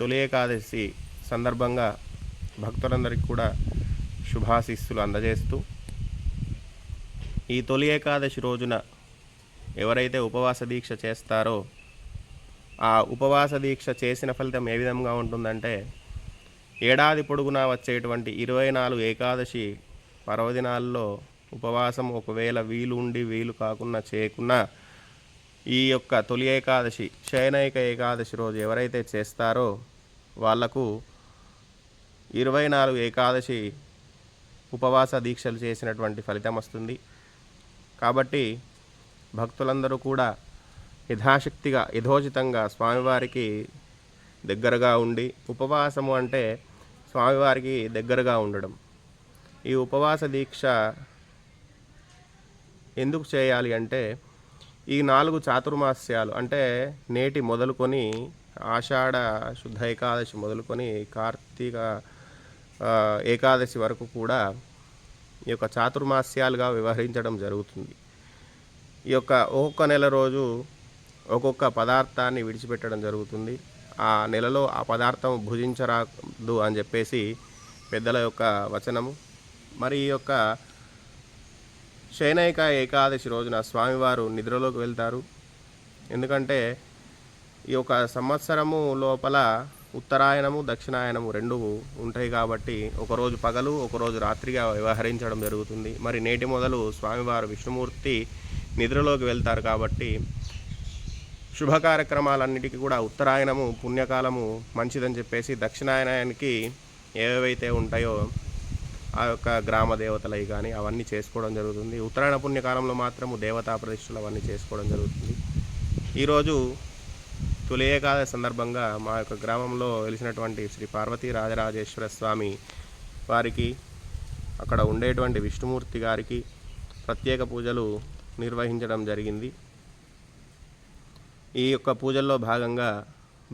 తొలి ఏకాదశి సందర్భంగా భక్తులందరికీ కూడా శుభాశీస్సులు అందజేస్తూ ఈ తొలి ఏకాదశి రోజున ఎవరైతే ఉపవాస దీక్ష చేస్తారో ఆ ఉపవాస దీక్ష చేసిన ఫలితం ఏ విధంగా ఉంటుందంటే ఏడాది పొడుగునా వచ్చేటువంటి ఇరవై నాలుగు ఏకాదశి పర్వదినాల్లో ఉపవాసం ఒకవేళ వీలు ఉండి వీలు కాకుండా చేయకున్నా ఈ యొక్క తొలి ఏకాదశి శయనైక ఏకాదశి రోజు ఎవరైతే చేస్తారో వాళ్ళకు ఇరవై నాలుగు ఏకాదశి ఉపవాస దీక్షలు చేసినటువంటి ఫలితం వస్తుంది. కాబట్టి భక్తులందరూ కూడా యథాశక్తిగా యథోచితంగా స్వామివారికి దగ్గరగా ఉండి ఉపవాసము అంటే స్వామివారికి దగ్గరగా ఉండడం. ఈ ఉపవాస దీక్ష ఎందుకు చేయాలి అంటే ఈ నాలుగు చాతుర్మాస్యాలు అంటే నేటి మొదలుకొని ఆషాఢ శుద్ధ ఏకాదశి మొదలుకొని కార్తీక ఏకాదశి వరకు కూడా ఈ యొక్క చాతుర్మాస్యాలుగా వ్యవహరించడం జరుగుతుంది. ఈ యొక్క ఒక్కొక్క నెల రోజు ఒక్కొక్క పదార్థాన్ని విడిచిపెట్టడం జరుగుతుంది. ఆ నెలలో ఆ పదార్థం భుజించరాదు అని చెప్పేసి పెద్దల యొక్క వచనము. మరి ఈ యొక్క శయనైక ఏకాదశి రోజున స్వామివారు నిద్రలోకి వెళ్తారు. ఎందుకంటే ఈ యొక్క సంవత్సరము లోపల ఉత్తరాయణము దక్షిణాయనము రెండు ఉంటాయి కాబట్టి ఒకరోజు పగలు ఒకరోజు రాత్రిగా వ్యవహరించడం జరుగుతుంది. మరి నేటి మొదలు స్వామివారు విష్ణుమూర్తి నిద్రలోకి వెళ్తారు కాబట్టి శుభ కార్యక్రమాలన్నిటికీ కూడా ఉత్తరాయణము పుణ్యకాలము మంచిదని చెప్పేసి దక్షిణాయనానికి ఏవేవైతే ఉంటాయో ఆ యొక్క గ్రామ దేవతలవి కానీ అవన్నీ చేసుకోవడం జరుగుతుంది. ఉత్తరాయణ పుణ్యకాలంలో మాత్రము దేవతా ప్రతిష్టలు అవన్నీ చేసుకోవడం జరుగుతుంది. ఈరోజు తొలి ఏకాదశి సందర్భంగా మా యొక్క గ్రామంలో వెలిసినటువంటి శ్రీ పార్వతీ రాజరాజేశ్వర స్వామి వారికి అక్కడ ఉండేటువంటి విష్ణుమూర్తి గారికి ప్రత్యేక పూజలు నిర్వహించడం జరిగింది. ఈ యొక్క పూజల్లో భాగంగా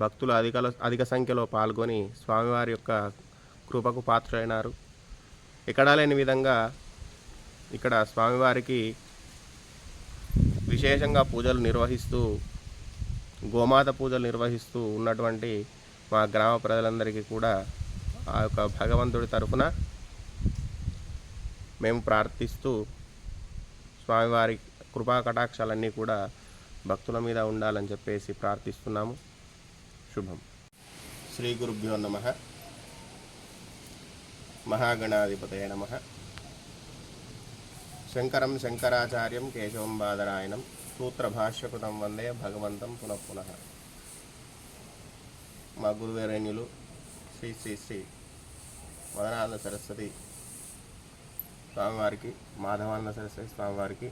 భక్తులు అధిక అధిక సంఖ్యలో పాల్గొని స్వామివారి యొక్క కృపకు పాత్రైనారు ఎక్కడా లేని విధంగా ఇక్కడ స్వామివారికి విశేషంగా పూజలు నిర్వహిస్తూ గోమాత పూజలు నిర్వహిస్తూ ఉన్నటువంటి మా గ్రామ ప్రజలందరికీ కూడా ఆ యొక్క భగవంతుడి తరఫున మేము ప్రార్థిస్తూ స్వామివారి కృపా కటాక్షాలన్నీ కూడా భక్తుల మీద ఉండాలని చెప్పేసి ప్రార్థిస్తున్నాము. శుభం. శ్రీ గురుభ్యో నమ. మహాగణాధిపతయ నమ. శంకరం శంకరాచార్యం కేశవం బాదరాయణం. సూత్రభాష్యకృతం వందే భగవంతం పునః పునః. మా గురువేరణ్యులు శ్రీ శ్రీ శ్రీ మదనానంద సరస్వతి స్వామివారికి మాధవానంద సరస్వతి స్వామివారికి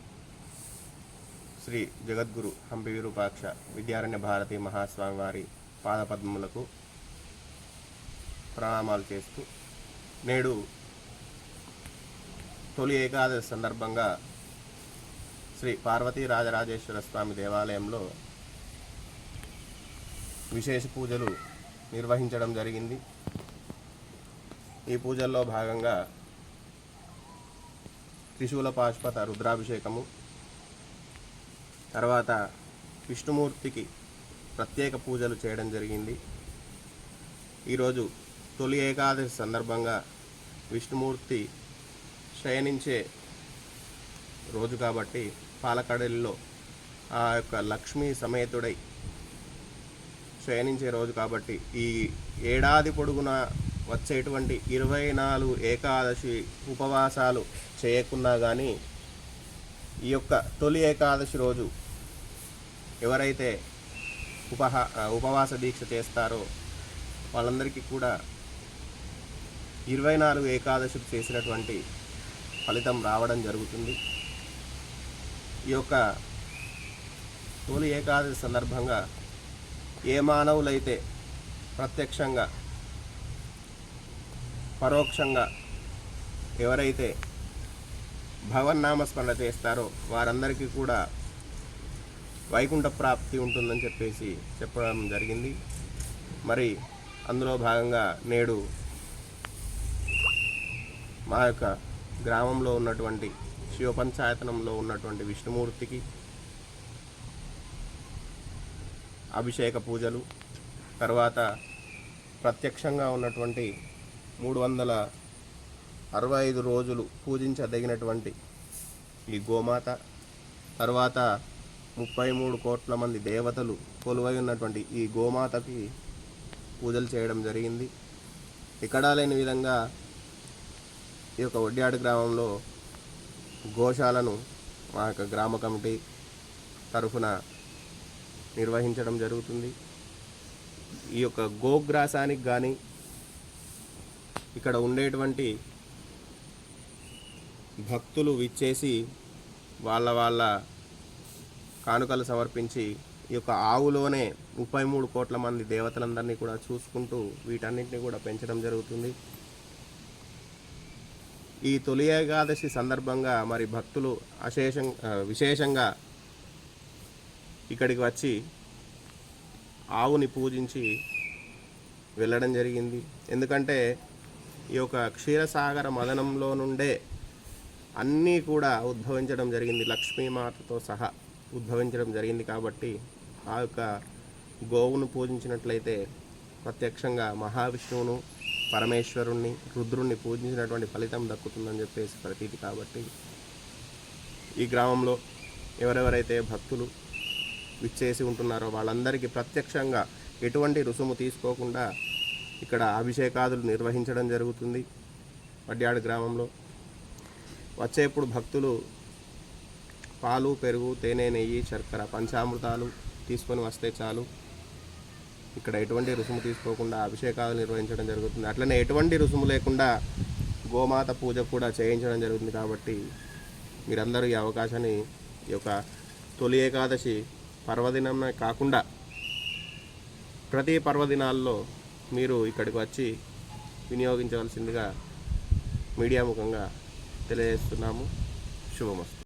శ్రీ జగద్గురు హంపి విరూపాక్ష విద్యారణ్య భారతి మహాస్వామివారి పాదపద్మములకు ప్రణామాలు చేస్తూ నేడు తొలి ఏకాదశి సందర్భంగా శ్రీ పార్వతీ రాజరాజేశ్వర స్వామి దేవాలయంలో విశేష పూజలు నిర్వహించడం జరిగింది. ఈ పూజల్లో భాగంగా త్రిశూల పాష్పత రుద్రాభిషేకము తర్వాత విష్ణుమూర్తికి ప్రత్యేక పూజలు చేయడం జరిగింది. ఈరోజు తొలి ఏకాదశి సందర్భంగా విష్ణుమూర్తి శయనించే రోజు కాబట్టి పాలకడలిలో ఆ యొక్క లక్ష్మీ సమేతుడై శయనించే రోజు కాబట్టి ఈ ఏడాది పొడుగున వచ్చేటువంటి ఇరవై నాలుగు ఏకాదశి ఉపవాసాలు చేయకున్నా కానీ ఈ యొక్క తొలి ఏకాదశి రోజు ఎవరైతే ఉపహా ఉపవాస దీక్ష చేస్తారో వాళ్ళందరికీ కూడా ఇరవై నాలుగు ఏకాదశి చేసినటువంటి ఫలితం రావడం జరుగుతుంది. ఈ యొక్క తొలి ఏకాదశి సందర్భంగా ఏ మానవులైతే ప్రత్యక్షంగా పరోక్షంగా ఎవరైతే భగవన్నామస్మరణ చేస్తారో వారందరికీ కూడా వైకుంఠ ప్రాప్తి ఉంటుందని చెప్పేసి చెప్పడం జరిగింది. మరి అందులో భాగంగా నేడు మా యొక్క గ్రామంలో ఉన్నటువంటి శివపంచాయతనంలో ఉన్నటువంటి విష్ణుమూర్తికి అభిషేక పూజలు తర్వాత ప్రత్యక్షంగా ఉన్నటువంటి మూడు వందల అరవై ఐదు రోజులు పూజించదగినటువంటి ఈ గోమాత తర్వాత ముప్పై మూడు కోట్ల మంది దేవతలు కొలువై ఉన్నటువంటి ఈ గోమాతకి పూజలు చేయడం జరిగింది. ఎక్కడా లేని విధంగా ఈ యొక్క వడ్యాడు గ్రామంలో గోశాలను మా యొక్క గ్రామ కమిటీ తరఫున నిర్వహించడం జరుగుతుంది. ఈ యొక్క గోగ్రాసానికి కానీ ఇక్కడ ఉండేటువంటి భక్తులు విచ్చేసి వాళ్ళ వాళ్ళ కానుకలు సమర్పించి ఈ యొక్క ఆవులోనే ముప్పై మూడు కోట్ల మంది దేవతలందరినీ కూడా చూసుకుంటూ వీటన్నింటినీ కూడా పెంచడం జరుగుతుంది. ఈ తొలి ఏకాదశి సందర్భంగా మరి భక్తులు అశేషం విశేషంగా ఇక్కడికి వచ్చి ఆవుని పూజించి వెళ్ళడం జరిగింది. ఎందుకంటే ఈ యొక్క క్షీరసాగర మదనంలో నుండే అన్నీ కూడా ఉద్భవించడం జరిగింది. లక్ష్మీమాతతో సహా ఉద్భవించడం జరిగింది కాబట్టి ఆ యొక్క గోవును పూజించినట్లయితే ప్రత్యక్షంగా మహావిష్ణువును పరమేశ్వరుణ్ణి రుద్రుణ్ణి పూజించినటువంటి ఫలితం దక్కుతుందని చెప్పేసి ప్రతీతి కాబట్టి ఈ గ్రామంలో ఎవరెవరైతే భక్తులు విచ్చేసి ఉంటున్నారో వాళ్ళందరికీ ప్రత్యక్షంగా ఎటువంటి రుసుము తీసుకోకుండా ఇక్కడ అభిషేకాదులు నిర్వహించడం జరుగుతుంది వడ్యాడు గ్రామంలో. వచ్చేప్పుడు భక్తులు పాలు పెరుగు తేనె నెయ్యి శర్కర పంచామృతాలు తీసుకొని వస్తే చాలు. ఇక్కడ ఎటువంటి రుసుము తీసుకోకుండా అభిషేకాలు నిర్వహించడం జరుగుతుంది. అట్లనే ఎటువంటి రుసుము లేకుండా గోమాత పూజ కూడా చేయించడం జరుగుతుంది కాబట్టి మీరందరూ ఈ అవకాశాన్ని ఈ యొక్క తొలి ఏకాదశి పర్వదినమే కాకుండా ప్రతి పర్వదినాల్లో మీరు ఇక్కడికి వచ్చి వినియోగించవలసిందిగా మీడియా ముఖంగా తెలియజేస్తున్నాము. శుభమస్తు.